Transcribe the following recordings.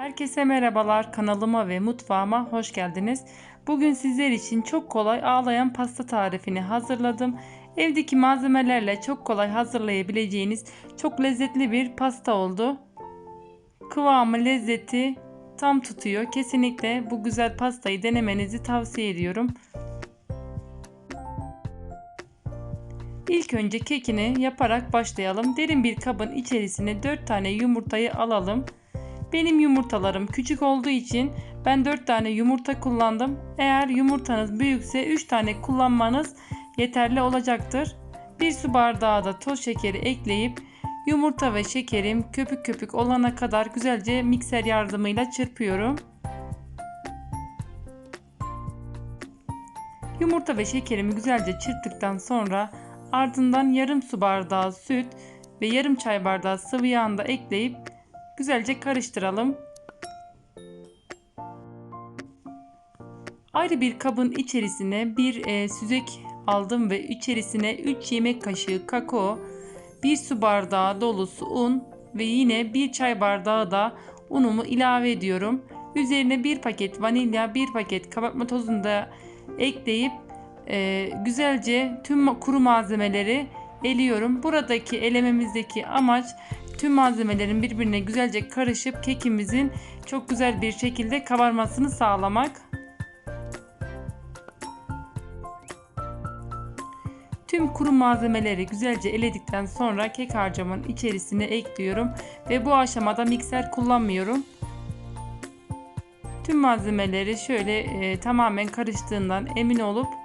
Herkese merhabalar kanalıma ve mutfağıma hoş geldiniz. Bugün sizler için çok kolay ağlayan pasta tarifini hazırladım. Evdeki malzemelerle çok kolay hazırlayabileceğiniz çok lezzetli bir pasta oldu. Kıvamı, lezzeti tam tutuyor. Kesinlikle bu güzel pastayı denemenizi tavsiye ediyorum. İlk önce kekini yaparak başlayalım. Derin bir kabın içerisine 4 tane yumurtayı alalım. Benim yumurtalarım küçük olduğu için ben 4 tane yumurta kullandım. Eğer yumurtanız büyükse 3 tane kullanmanız yeterli olacaktır. 1 su bardağı da toz şekeri ekleyip yumurta ve şekerim köpük köpük olana kadar güzelce mikser yardımıyla çırpıyorum. Yumurta ve şekerimi güzelce çırptıktan sonra ardından yarım su bardağı süt ve yarım çay bardağı sıvı yağını da ekleyip güzelce karıştıralım. Ayrı bir kabın içerisine bir e, süzek aldım ve içerisine 3 yemek kaşığı kakao, 1 su bardağı dolusu un ve yine 1 çay bardağı da unumu ilave ediyorum. Üzerine 1 paket vanilya, 1 paket kabartma tozunu da ekleyip e, güzelce tüm kuru malzemeleri eliyorum. Buradaki elememizdeki amaç tüm malzemelerin birbirine güzelce karışıp kekimizin çok güzel bir şekilde kabarmasını sağlamak. Tüm kuru malzemeleri güzelce eledikten sonra kek harcımın içerisine ekliyorum ve bu aşamada mikser kullanmıyorum. Tüm malzemeleri şöyle e, tamamen karıştığından emin olup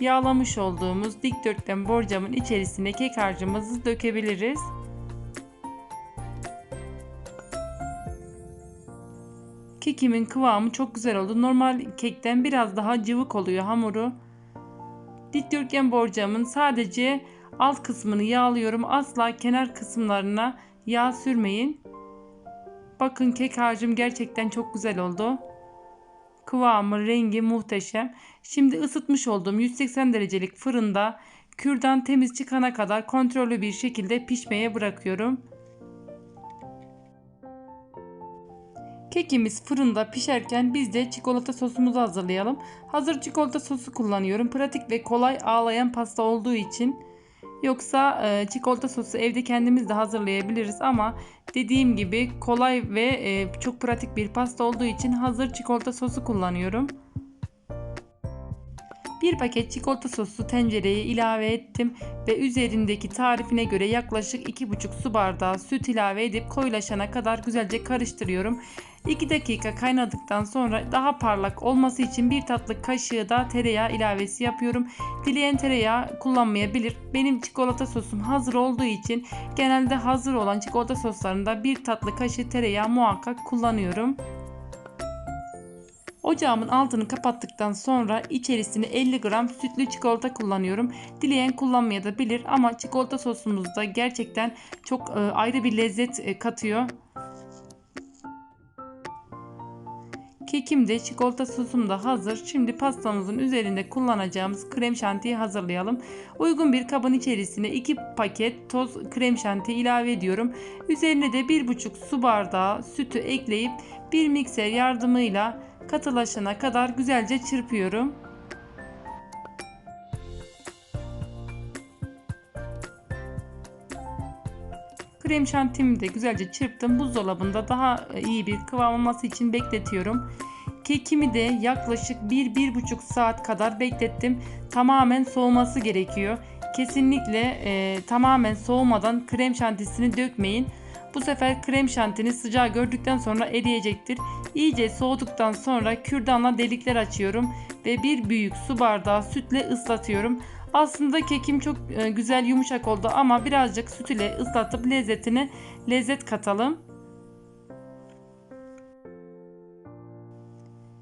yağlamış olduğumuz dikdörtgen borcamın içerisine kek harcımızı dökebiliriz. Kekimin kıvamı çok güzel oldu. Normal kekten biraz daha cıvık oluyor hamuru. Dikdörtgen borcamın sadece alt kısmını yağlıyorum. Asla kenar kısımlarına yağ sürmeyin. Bakın kek harcım gerçekten çok güzel oldu. Kıvamı, rengi muhteşem. Şimdi ısıtmış olduğum 180 derecelik fırında kürdan temiz çıkana kadar kontrollü bir şekilde pişmeye bırakıyorum. Kekimiz fırında pişerken biz de çikolata sosumuzu hazırlayalım. Hazır çikolata sosu kullanıyorum. Pratik ve kolay ağlayan pasta olduğu için. Yoksa e, çikolata sosu evde kendimiz de hazırlayabiliriz ama dediğim gibi kolay ve e, çok pratik bir pasta olduğu için hazır çikolata sosu kullanıyorum. Bir paket çikolata sosu tencereye ilave ettim ve üzerindeki tarifine göre yaklaşık 2,5 su bardağı süt ilave edip koyulaşana kadar güzelce karıştırıyorum. 2 dakika kaynadıktan sonra daha parlak olması için bir tatlı kaşığı da tereyağı ilavesi yapıyorum. Dileyen tereyağı kullanmayabilir. Benim çikolata sosum hazır olduğu için genelde hazır olan çikolata soslarında bir tatlı kaşığı tereyağı muhakkak kullanıyorum. Ocağımın altını kapattıktan sonra içerisine 50 gram sütlü çikolata kullanıyorum. Dileyen kullanmayabilir ama çikolata sosumuzda gerçekten çok e, ayrı bir lezzet e, katıyor. Kekim de çikolata sosum da hazır. Şimdi pastamızın üzerinde kullanacağımız krem şantiyi hazırlayalım. Uygun bir kabın içerisine 2 paket toz krem şanti ilave ediyorum. Üzerine de 1,5 su bardağı sütü ekleyip bir mikser yardımıyla katılaşana kadar güzelce çırpıyorum. Krem şantimi de güzelce çırptım. Buzdolabında daha iyi bir kıvam olması için bekletiyorum. Kekimi de yaklaşık 1-1,5 saat kadar beklettim. Tamamen soğuması gerekiyor. Kesinlikle e, tamamen soğumadan krem şantisini dökmeyin. Bu sefer krem şantini sıcağı gördükten sonra eriyecektir. İyice soğuduktan sonra kürdanla delikler açıyorum ve bir büyük su bardağı sütle ıslatıyorum. Aslında kekim çok e, güzel yumuşak oldu ama birazcık süt ile ıslatıp lezzetine lezzet katalım.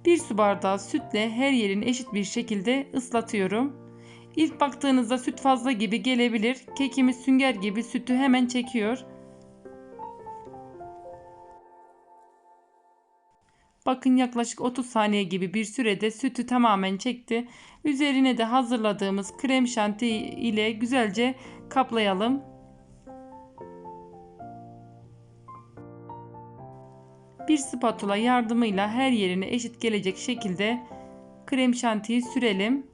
Bir su bardağı sütle her yerini eşit bir şekilde ıslatıyorum. İlk baktığınızda süt fazla gibi gelebilir. Kekimiz sünger gibi sütü hemen çekiyor. Bakın yaklaşık 30 saniye gibi bir sürede sütü tamamen çekti. Üzerine de hazırladığımız krem şanti ile güzelce kaplayalım. bir spatula yardımıyla her yerine eşit gelecek şekilde krem şantiyi sürelim.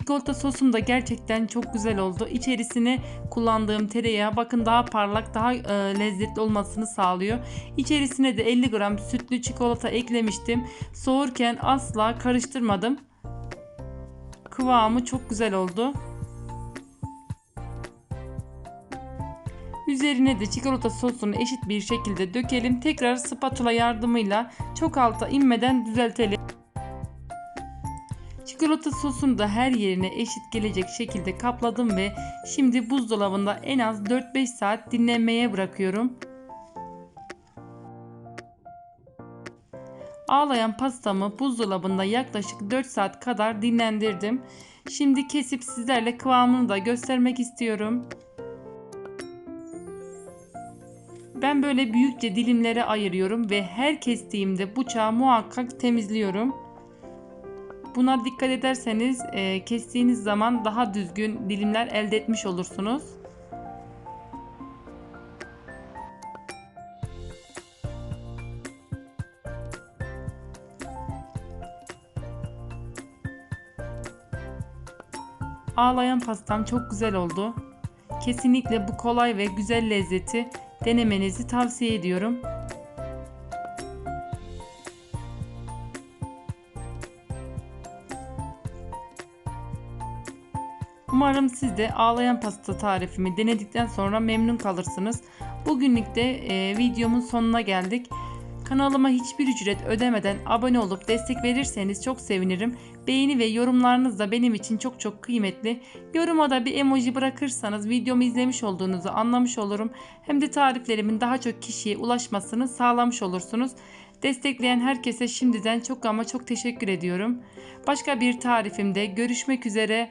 Çikolata sosum da gerçekten çok güzel oldu. İçerisine kullandığım tereyağı bakın daha parlak, daha e, lezzetli olmasını sağlıyor. İçerisine de 50 gram sütlü çikolata eklemiştim. Soğurken asla karıştırmadım. Kıvamı çok güzel oldu. Üzerine de çikolata sosunu eşit bir şekilde dökelim. Tekrar spatula yardımıyla çok alta inmeden düzeltelim. Çikolata sosunu da her yerine eşit gelecek şekilde kapladım ve şimdi buzdolabında en az 4-5 saat dinlenmeye bırakıyorum. Ağlayan pastamı buzdolabında yaklaşık 4 saat kadar dinlendirdim. Şimdi kesip sizlerle kıvamını da göstermek istiyorum. Ben böyle büyükçe dilimlere ayırıyorum ve her kestiğimde bıçağı muhakkak temizliyorum. Buna dikkat ederseniz e, kestiğiniz zaman daha düzgün dilimler elde etmiş olursunuz. Ağlayan pastam çok güzel oldu. Kesinlikle bu kolay ve güzel lezzeti denemenizi tavsiye ediyorum. Umarım siz de ağlayan pasta tarifimi denedikten sonra memnun kalırsınız. Bugünlük de e, videomun sonuna geldik. Kanalıma hiçbir ücret ödemeden abone olup destek verirseniz çok sevinirim. Beğeni ve yorumlarınız da benim için çok çok kıymetli. Yoruma da bir emoji bırakırsanız videomu izlemiş olduğunuzu anlamış olurum. Hem de tariflerimin daha çok kişiye ulaşmasını sağlamış olursunuz. Destekleyen herkese şimdiden çok ama çok teşekkür ediyorum. Başka bir tarifimde görüşmek üzere.